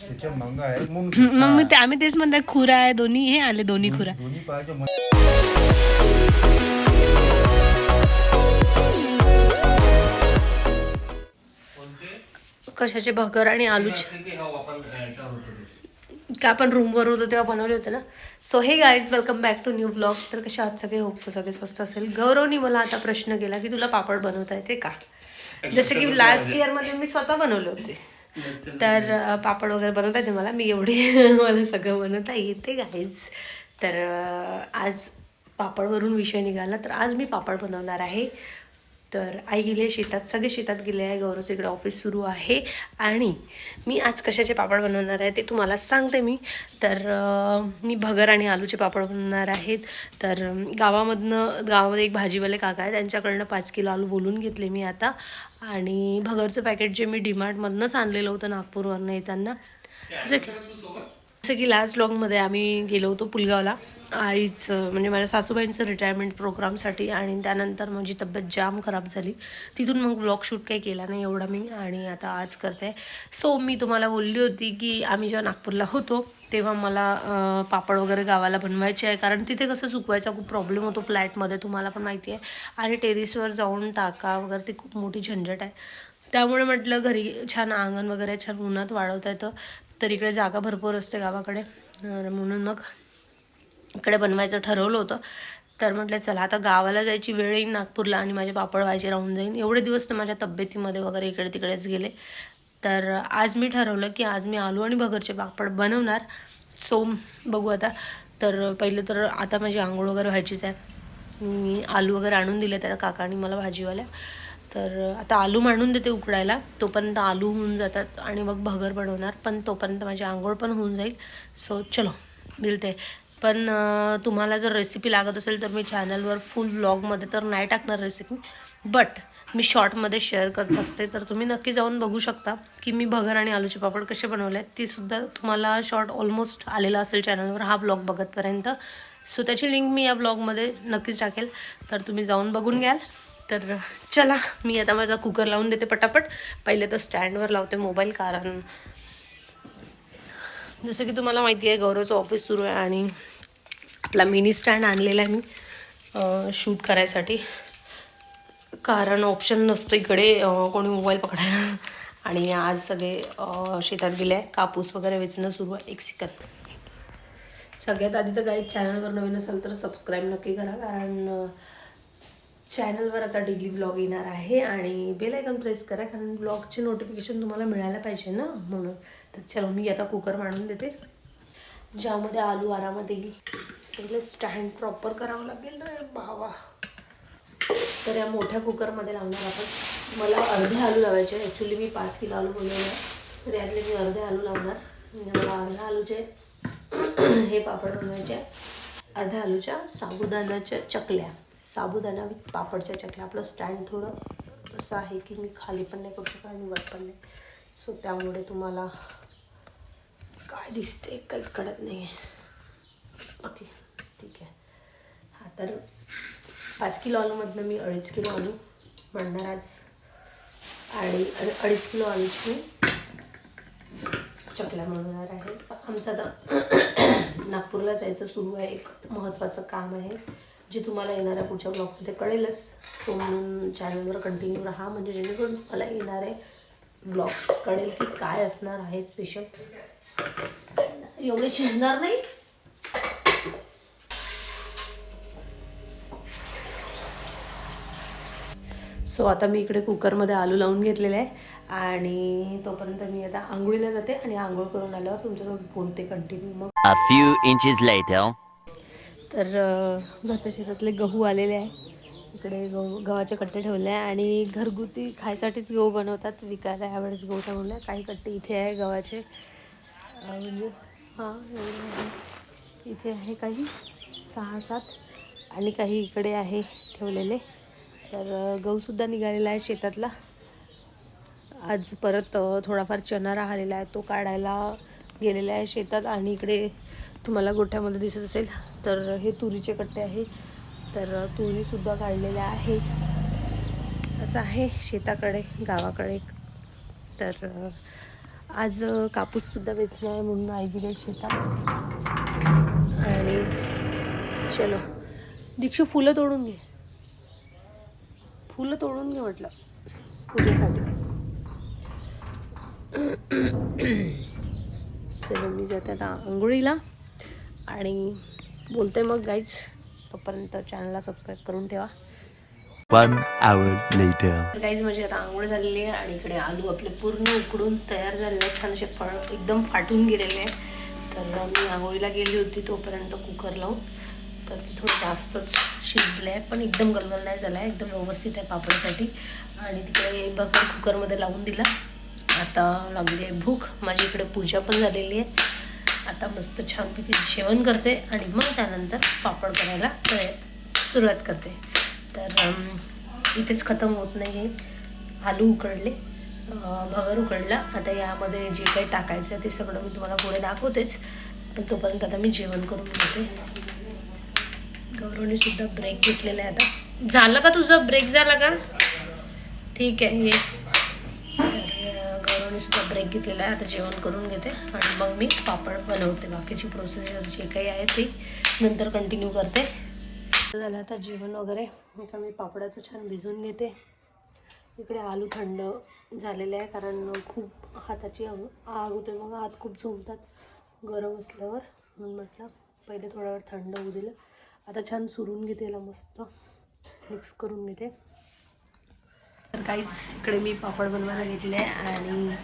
त्याच्या मंगा आहे. म्हणून मग मी ते आम्ही तेच म्हणतात खुरा आहे दोन्ही हे आले दोन्ही खुरा. दोन्ही पायाच्या मन- कशाचे भगर आणि आलूचे? का आपण रूमवर होतो तेव्हा बनवले होते ना? सो हे guys welcome back to new blog तर कशा आहात सगळे? होप सगळे स्वस्त असेल. गौरवनी मला आता प्रश्न केला की तुला पापड बनवता येते का? जसं की लास्ट इयरमध्ये मी स्वतः बनवले होते. तर पापड वगैरे बनवता येते मला. मी एवढी मला सगळं बनवता येते गाईज तर आज पापडवरून विषय निघाला. तर आज मी पापड बनवणार आहे. तर आई गेली आहे शेतात सगळे शेतात गेले आहे. गौरवचं इकडे ऑफिस सुरू आहे. आणि मी आज कशाचे पापड बनवणार आहे ते तुम्हाला सांगते मी. तर मी भगर आणि आलूचे पापड बनवणार आहेत. तर गावामधनं गावामध्ये एक भाजीवाले काका आहे. त्यांच्याकडनं पाच किलो आलू बोलून घेतले मी आता. आणि भगरचं पॅकेट जे मी डिमार्टमधनंच आणलेलं होतं नागपूरवरनं येताना. जसं की जसं की लास्ट ब्लॉगमध्ये आम्ही गेलो होतो पुलगावला. आईचं म्हणजे माझ्या सासूबाईंचं रिटायरमेंट प्रोग्रामसाठी आणि त्यानंतर माझी तब्येत जाम खराब झाली. तिथून मग ब्लॉग शूट काही केला नाही एवढा मी आणि आता आज करते. सो मी तुम्हाला बोलली होती की आम्ही जेव्हा नागपूरला होतो तेव्हा मला पापड वगैरे गावाला बनवायचे आहे. कारण तिथे कसं सुकवायचा खूप प्रॉब्लेम होतो फ्लॅटमध्ये तुम्हाला पण माहिती आहे. आणि टेरिसवर जाऊन टाका वगैरे ती खूप मोठी झंझट आहे. त्यामुळे म्हटलं घरी छान अंगण वगैरे छान उन्हात वाढवता येतं. तर इकडे जागा भरपूर असते गावाकडे. म्हणून मग इकडे बनवायचं ठरवलं होतं. तर म्हटलं चला आता गावाला जायची वेळ येईल नागपूरला आणि माझे पापड व्हायचे राहून जाईन. एवढे दिवस तर माझ्या तब्येतीमध्ये वगैरे इकडे तिकडेच गेले. तर आज मी ठरवलं की आज मी आलू आणि भगरचे पापड बनवणार. सो बघू आता. तर पहिले तर आता माझी आंघोळ वगैरे व्हायचीच आहे. मी आलू वगैरे आणून दिले त्या काकाने मला भाजीवाल्या. तर आता आलू मांडून देते उकडायला तोपर्यंत आलू होऊन जातात आणि मग भगर बनवणार पण तोपर्यंत माझी आंघोळ पण होऊन जाईल. सो चलो मिळते पण तुम्हाला जर रेसिपी लागत असेल तर मी चॅनलवर फुल व्लॉगमध्ये तर नाही टाकणार रेसिपी बट मी शॉर्टमध्ये शेअर करत असते तर तुम्ही नक्की जाऊन बघू शकता की मी भगर आणि आलूचे पापड कसे बनवले आहेत तीसुद्धा तुम्हाला शॉर्ट ऑलमोस्ट आलेला असेल चॅनलवर हा ब्लॉग बघतपर्यंत. सो त्याची लिंक मी या ब्लॉगमध्ये नक्कीच टाकेल. तर तुम्ही जाऊन बघून घ्याल. तर चला मी आता माझा कुकर लावून देते पटापट. पहिले तर स्टँडवर लावते मोबाईल कारण जसं की तुम्हाला माहिती आहे गौरवचं ऑफिस सुरू आहे आणि आपला मिनी स्टँड आणलेला आहे मी शूट करायसाठी. कारण ऑप्शन नसतं इकडे कोणी मोबाईल पकडायला. आणि आज सगळे शेतात गेले आहे. कापूस वगैरे वेचणं सुरू आहे. एक सेकंद सगळ्यात आधी तर काही चॅनलवर नवीन असेल तर सबस्क्राईब नक्की करा. कारण चॅनलवर आता डेली ब्लॉग येणार आहे आणि बेल आयकॉन प्रेस करा कारण ब्लॉगचे नोटिफिकेशन तुम्हाला मिळायला पाहिजे ना म्हणून. तर चलो मी आता कुकर मांडून देते. ज्यामध्ये आलू आरामात येईल स्टँड प्रॉपर करावं लागेल ना भावा. तर या मोठ्या कुकरमध्ये लावणार आपण. मला अर्धे आलू लावायचे ॲक्च्युली मी पाच किलो आलू बनवले तर यातले मी अर्धे आलू लावणार. म्हणजे मला अर्ध्या आलूचे हे पापड बनवायचे अर्ध्या आलूच्या साबुदाण्याच्या चकल्या. साबुदाणा विथ पापडच्या चकल्या आपलं स्टँड थोडं असं आहे की मी खाली पण नाही करू शकत आणि वर पण नाही. सो त्यामुळे तुम्हाला काय दिसते काही कळत नाही ओके ठीक आहे. हा तर पाच किलो आलूमधनं मी अडीच किलो आलू म्हणणार आज. आणि अडीच किलो आलूची मी चकल्या म्हणणार आहे. आमचं आता नागपूरला जायचं सुरू आहे. एक महत्त्वाचं काम आहे. जे तुम्हाला येणाऱ्या पुढच्या ब्लॉगमध्ये कळेलच. सो म्हणून चॅनलवर कंटिन्यू राहा म्हणजे जेणेकरून मला येणारे ब्लॉग कळेल की काय असणार आहे स्पेशल एवढे शिजणार नाही. सो आता मी इकडे कुकरमध्ये आलू लावून घेतलेले आहे आणि तोपर्यंत मी आता आंघोळीला जाते आणि आंघोळ करून आल्यावर तुमच्यासोबत बोलते कंटिन्यू मग तर घरच्या शेतातले गहू आलेले आहे. इकडे गहू गव्हाचे कट्टे ठेवले आहे आणि घरगुती खायसाठीच गहू बनवतात. विकायला यावेळेस गहू ठेवले काही कट्टे इथे आहे गव्हाचे. म्हणजे? हां एवढे इथे आहे काही. सहा सात. आणि काही इकडे आहे ठेवलेले. तर गहूसुद्धा निघालेला आहे शेतातला. आज परत थोडाफार चना राहिलेला आहे. तो काढायला गेलेला आहे शेतात. आणि इकडे तुम्हाला गोठ्यामध्ये दिसत असेल. तर हे तुरीचे कट्टे आहे. तर तुरीसुद्धा काढलेल्या आहे. असं आहे शेताकडे गावाकडे तर आज कापूससुद्धा वेचला आहे म्हणून आई गेली शेतात. आणि चलो दीक्षू फुलं तोडून घे. फुलं तोडून घे म्हटलं पूजेसाठी. चलो मी जाते आता आंघोळीला. आणि बोलते मग गाईज तोपर्यंत चॅनलला सबस्क्राईब करून ठेवा. One hour later. गाईज म्हणजे आता आंघोळ झालेली आहे आणि इकडे आलू आपले पूर्ण उकडून तयार झालेले आहेत. छान असे फळ एकदम फाटून गेलेले आहे तर मी आंघोळीला गेली होती तोपर्यंत कुकर लावून. तर ते थोडं जास्तच शिजले आहे पण एकदम गलगल नाही झाला आहे एकदम व्यवस्थित आहे पापडसाठी. आणि तिकडे भगर कुकरमध्ये लावून दिला. आता लागली आहे भूक. माझी इकडे पूजा पण झालेली आहे. आता मस्त छानपैकी जेवण करते आणि मग त्यानंतर पापड करायला सुरुवात करते. तर इथेच खतम होत नाही आहे आलू उकडले भगर उकडला. आता यामध्ये जे काही टाकायचं आहे ते सगळं मी तुम्हाला पुढे दाखवतेच. पण तोपर्यंत आता मी जेवण करून घेते. गौरवने सुद्धा ब्रेक घेतलेला आहे आता. झालं का तुझा? ब्रेक झाला का? ठीक आहे ये. मी सुद्धा ब्रेक घेतलेला आहे. आता जेवण करून घेते आणि मग मी पापड बनवते. बाकीची प्रोसिजर जे काही आहे ते नंतर कंटिन्यू करते. झालं आता जेवण वगैरे. आता मी पापडाचं छान भिजवून घेते. इकडे आलू थंड झालेले आहे कारण खूप हाताची आग आग होते मग हात खूप झोमतात गरम असल्यावर. म्हणून म्हटलं पहिले थोडा वेळ थंड होऊ दिलं. आता छान सुरून घेते याला मस्त. मिक्स करून घेते. तर काहीच इकडे मी पापड बनवायला घेतले आणि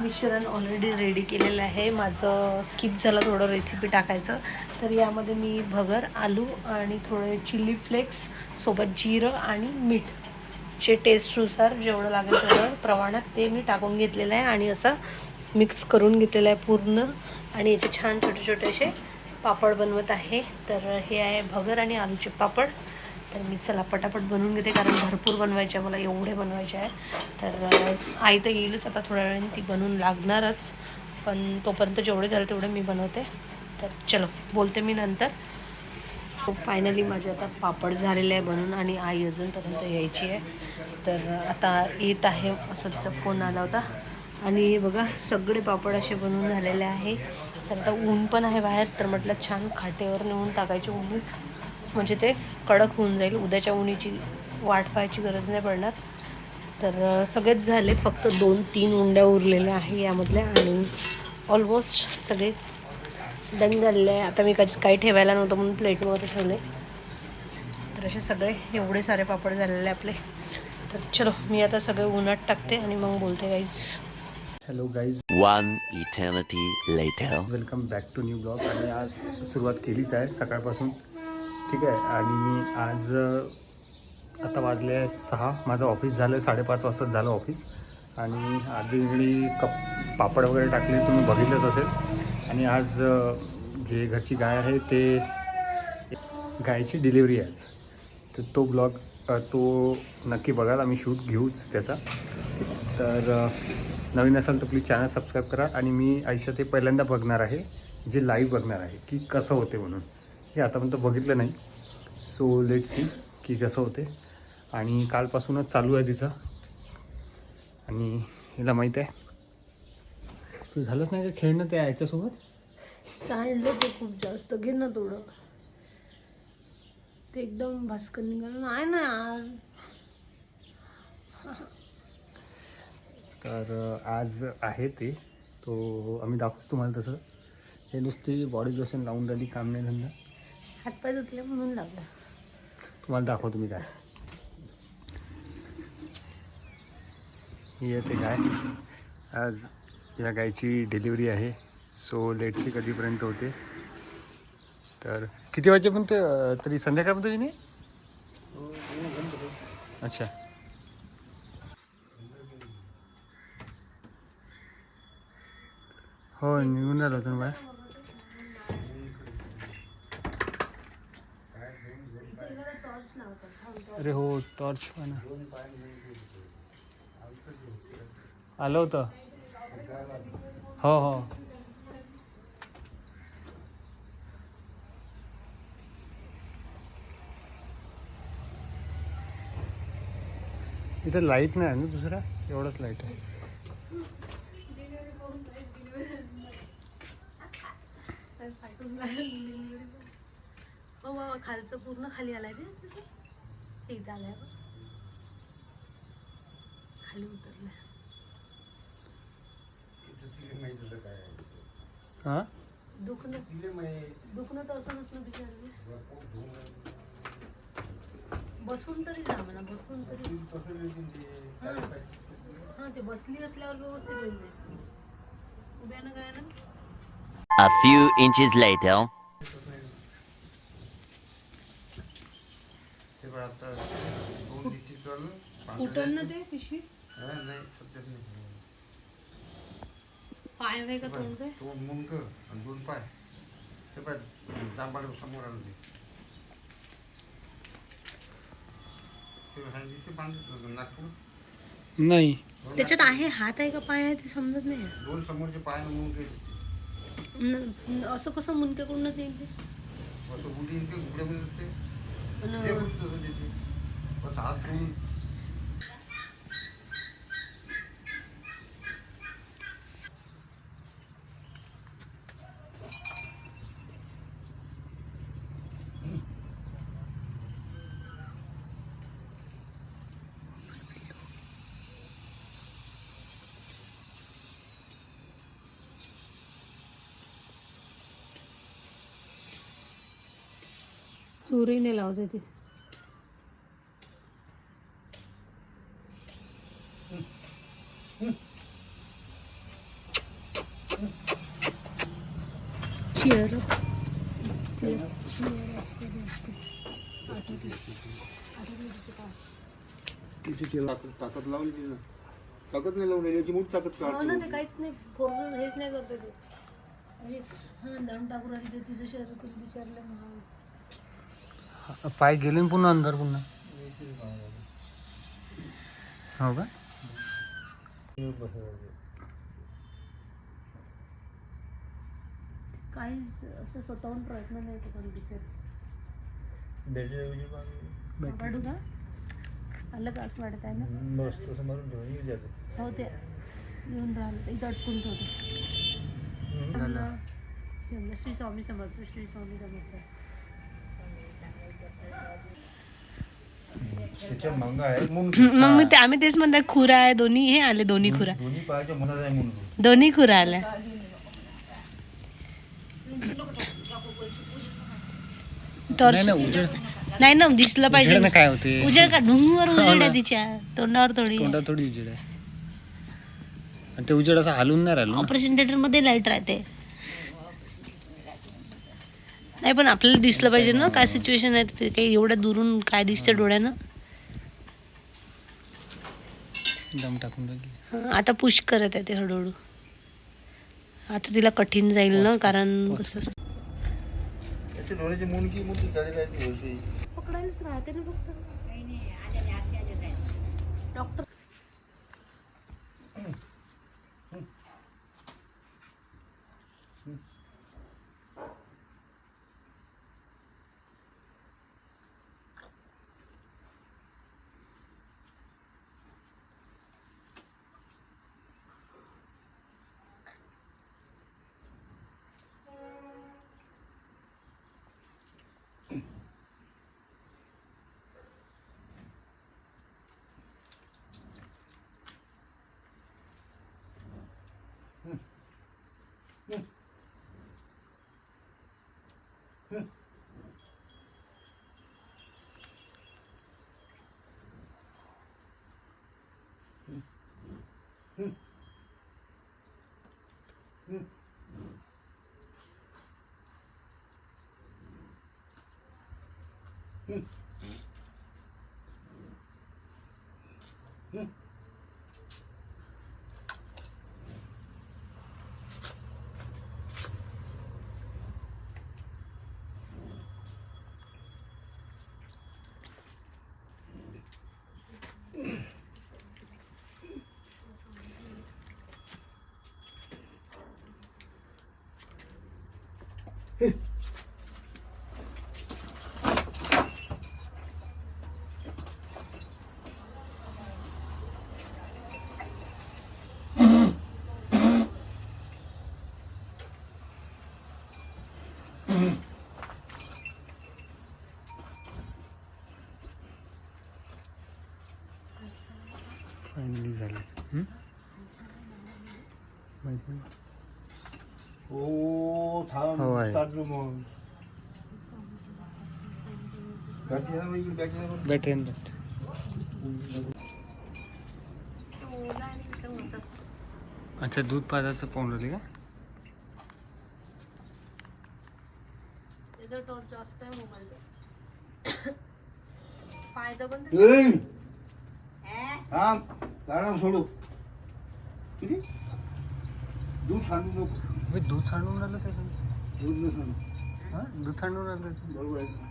मिश्रण ऑलरेडी रेडी केलेलं आहे. माझं स्किप झालं थोडं रेसिपी टाकायचं. तर यामध्ये मी भगर आलू आणि थोडे चिली फ्लेक्स सोबत जिरं आणि मीठ. चे टेस्टनुसार जेवढं लागेल तेवढं प्रमाणात ते मी टाकून घेतलेलं आहे आणि असं मिक्स करून घेतलेलं आहे पूर्ण. आणि याचे छान छोटे छोटे असे पापड बनवत आहे. तर हे आहे भगर आणि आलूचे पापड. तर मी चला पटापट बनवून घेते कारण भरपूर बनवायचे आहे मला एवढे बनवायचे आहे. तर आई तर येईलच आता थोड्या वेळाने ती बनवून लागणारच. पण तोपर्यंत जेवढे झालं तेवढे मी बनवते. तर चलो बोलते मी नंतर. फायनली माझे आता पापड झालेले आहे बनून आणि आई अजूनपर्यंत यायची आहे. तर आता येत आहे असं तिचा फोन आला होता. आणि बघा सगळे पापड असे बनवून झालेले आहे. तर आता ऊन पण आहे बाहेर तर म्हटलं छान खाटेवर नेऊन टाकायचे ऊन. म्हणजे ते कडक होऊन जाईल. उद्याच्या उन्हीची वाट पाहायची गरज नाही पडणार. तर सगळेच झाले. फक्त दोन तीन उंड्या उरलेल्या आहे यामधल्या आणि ऑलमोस्ट सगळे डन झालेले आहे. आता मी काही काही ठेवायला नव्हतं म्हणून प्लेटमध्ये ठेवले. तर असे सगळे एवढे सारे पापड झालेले आपले. तर चलो मी आता सगळे उन्हात टाकते आणि मग बोलते काहीच hello guys One eternity later. Welcome back to new blog आणि आज सुरुवात केलीच आहे सकाळपासून. ठीक आहे. आणि आज आता वाजले आहे सहा. माझं ऑफिस झालं साडेपाच वाजताच झालं ऑफिस. आणि आज इकडे कप पापड वगैरे टाकले तुम्ही बघितलंच असेल. आणि आज जे घरची गाय आहे ते गायची डिलिव्हरी आहे आज. तर तो ब्लॉग तो नक्की बघाल आम्ही शूट घेऊच त्याचा. तर नवीन असाल तर प्लीज चॅनल सबस्क्राईब करा. आणि मी आयुष्यात हे पहिल्यांदा बघणार आहे जे लाईव्ह बघणार आहे की कसं होते म्हणून. हे आतापर्यंत बघितलं नाही. सो लेट सी की कसं होते. आणि कालपासूनच चालू आहे तिचं. आणि हिला माहीत आहे. तू झालंच नाही का खेळणं त्या याच्यासोबत? सांडलं ते खूप जास्त. घे ना थोडं. ते एकदम भास्कर निघालं. नाही ना यार. तर आज आहे ते. तो आम्ही दाखवतो तुम्हाला तसं. हे नुसती बॉडी लोशन लावून राहिली काम नाही धंदा. हातपाय धुतले म्हणून लागला. तुम्हाला दाखवतो मी काय. येते काय. आज या गायची डिलिव्हरी आहे. सो लेटची कधीपर्यंत होते. तर किती वाजेपर्यंत तरी संध्याकाळपर्यंत येईन अच्छा. हो निघून झालं होतं बाय अरे हो टॉर्च पण आलो होतं? हो हो. इथं लाइट नाही ना दुसरा? एवढंच लाइट आहे. हो बाबा खालचं पूर्ण खाली आलाय ते. हे इथं आलाय बघ. खाली उतरलाय. हा? दुखणं. दुखणं तर असं नसलं बिचारलं. बसून तरी जा म्हणा बसून तरी. हा. ते बसली असल्यावर व्यवस्थित होईल उभ्यानं काय ना A few inches later. कुठं ना ते पिशवी? नाही सध्याच नाही. पाय वे का तोंड? वे दोन मुंग आणि दोन पाय. ते पाय जांभाळ समोर आलं ते. हाय दिसे नागपूर नाही. त्याच्यात आहे हात आहे का पाय आहे ते समजत नाही. दोन समोरचे पाय मुंग असं कसं मुनक्याकडूनच येईल ते? असं ते उघड्यामध्ये ते उडी तसं देते बस चोरीने लावते ते. चिअर ताकद ताकद लावली तिनं. ताकद नाही लावली याची मोठी ताकद हो ना ते काढते काहीच नाही फोर्स हेच नाही करते ते. अरे हा दम टाकून राहिली ते तिचं शरीर तुला विचारलं पाय गेले ना पुन्हा अंदर पुन्हा? हो का? काही असं स्वतःहून प्रयत्न नाही करत विचार काढू का का असं वाटत आहे ना? हो ते. येऊन राहिलं इथं अटकून ठेवतो. श्री स्वामी समर्थ श्री स्वामी समर्थ. मंगा मी ते आम्ही तेच म्हणतात खुरा आहे दोन्ही हे आले दोन्ही खुरा. दोन्ही खुरा आल्या. तर नाही ना उजेड नाही ना दिसलं पाहिजे. उजेडानं काय होते? उजेड का? ढुंगवर हो उजेड ना. आहे तिच्या. तोंडावर थोडी. तोंडात थोडी उजेड आहे. आणि ते उजेड असं हलून नाही राहिलं ना. ऑपरेशन थिएटरमध्ये लाइट राहते. नाही पण आपल्याला दिसलं पाहिजे ना काय सिच्युएशन आहे ते काही एवढ्या दुरून काय दिसते डोळ्यानं? दम टाकून राहिली हं, आता पुश करत आहे ते हळूहळू. आता तिला कठीण जाईल ना कारण कसं त्याच्या डोळ्याची मुंडकी मोठी झाली काय ती होती पकडायलाच राहते ना फक्त. डॉक्टर 嗯。嗯。फायनली झालं. हं? माहीत नाही. हो थांब हो आहे. चाललो मग. बॅटरी अच्छा दूध पाजायचं पाहून राहिली का? जास्त आहे मोबाईलचा फायदा पण! थांब. गाडा सोडू किती दूध सांडू नको बे, दूध सांडून राहिलं त्याचं दूध न सांडू हा दूध सांडून राहिलं. बरोबर आहे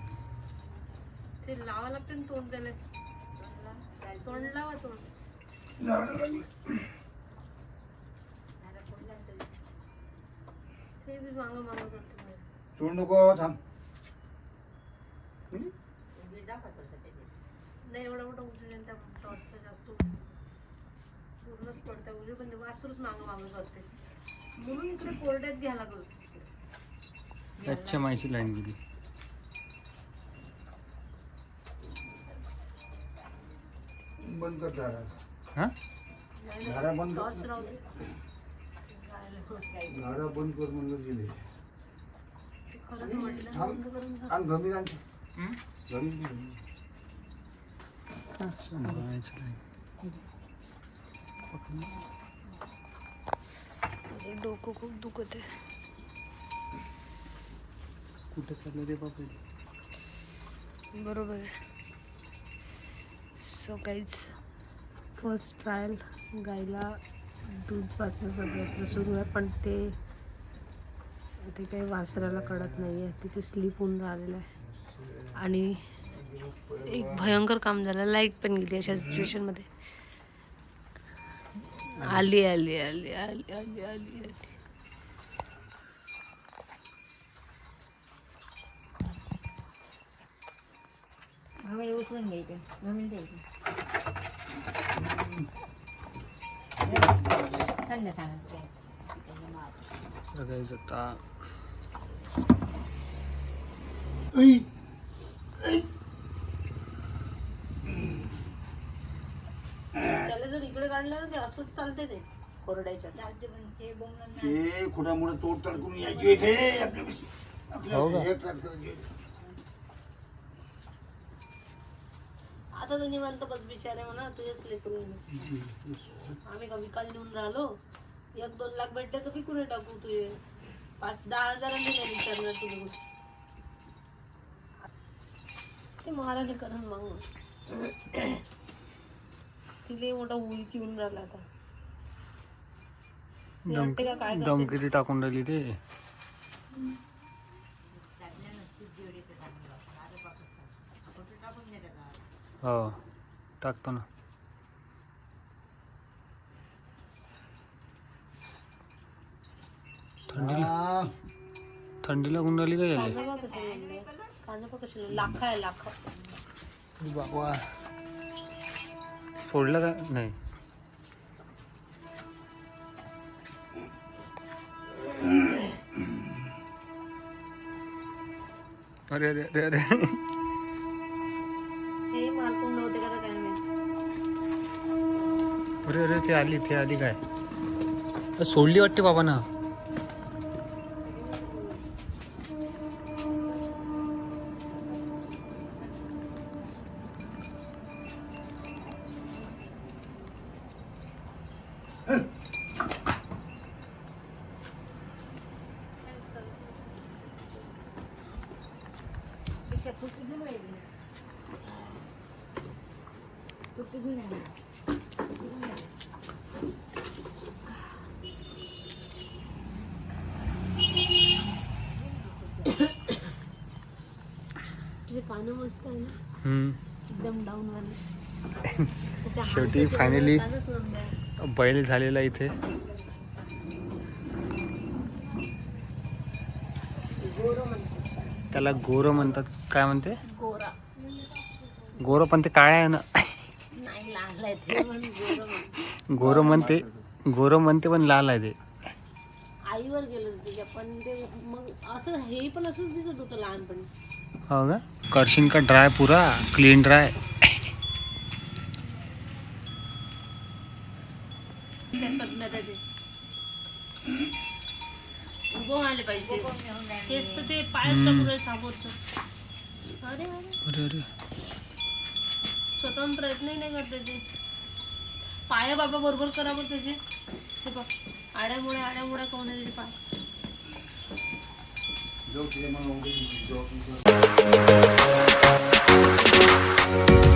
ते लावा लागते ना तोंड त्याला तोंड लावा तोंड लागली. ते बी मागं मागं करते सोड नको थांब किती? नाही एवढा मोठा उचलेल त्या टॉर्चचा पडतं. उजवी पण वासरूच मागं मागं करते म्हणून इकडे कोरड्यात घ्यायला लागलो. अच्छा माहिती लाईन गेली बंद कर हा? झाडा बंद झाडा बंद कर म्हणलं गेले. आणि. घमी आण? घमी घमी. अच्छा, माहिती लाईन माझं डोकं खूप दुखत आहे. कुठं चाललं रे बापरे? बरोबर आहे. सो काहीच फर्स्ट ट्रायल गायला दूध पाजण्याचा प्रयत्न सुरू आहे पण ते ते काही वासराला कळत नाही आहे तिथे स्लीप होऊन राहिलेलं आहे. आणि एक भयंकर काम झालं. लाइट पण गेली अशा सिच्युएशनमध्ये आली आली आली आली आली आली आली. उचलून घ्यायचे. द्यायचे. थंड सांगायचं बघायचं आता ऐ, त्याला जर इकडे काढलं असंच चालते ते कोरड्याच्या. खोटामुळे तोड तडकून यायची इथे. आपल्यापाशी. हो का? आपल्या हे कर- कर- आता तर निवांत बस बिचारे म्हणा तुझेच लेकरून आम्ही का विकायला नेऊन राहिलो? एक दोन लाख भेटले तर विकून टाकू तुझे पाच दहा हजारांनी नाही विचारणार तुझे गोष्ट. ते महाराज करण मग. तिले मोठा उलकी येऊन राहिला आता मी दम वाटते का काय करते? दम किती टाकून राहिली ते हो टाकतो ना। हा. थंडी लागून राहिली कांदा. कांदा लाखा आहे लाखा। बाबा। सोडलं का? नाही. अरे अरे अरे अरे. अरे अरे ते आली ते आली काय? सोडली वाटते बाबा ना तुझे कानं मस्त आहे ना हम्म. एकदम डाऊन वाले. त्याच्या शेवटी आहे. बैल झालेला इथे. त्याला गोर म्हणतात. काय म्हणते? गोरा. पण ते काळे आहे ना? गोरं म्हणते गोर म्हणते पण लाल आहे ते. आईवर गेलं तिच्या पण ते मग असं हे पण असंच दिसत होतं लहानपणी. हो का? करशीन का ड्राय पूरा? Clean dry. स्वतः प्रयत्नही नाही करत त्याचे पाया बाबा बरोबर करावं त्याचे. आड्यामुळे आड्यामुळे कोण त्याचे पाय. Não tem uma Deus te ama, não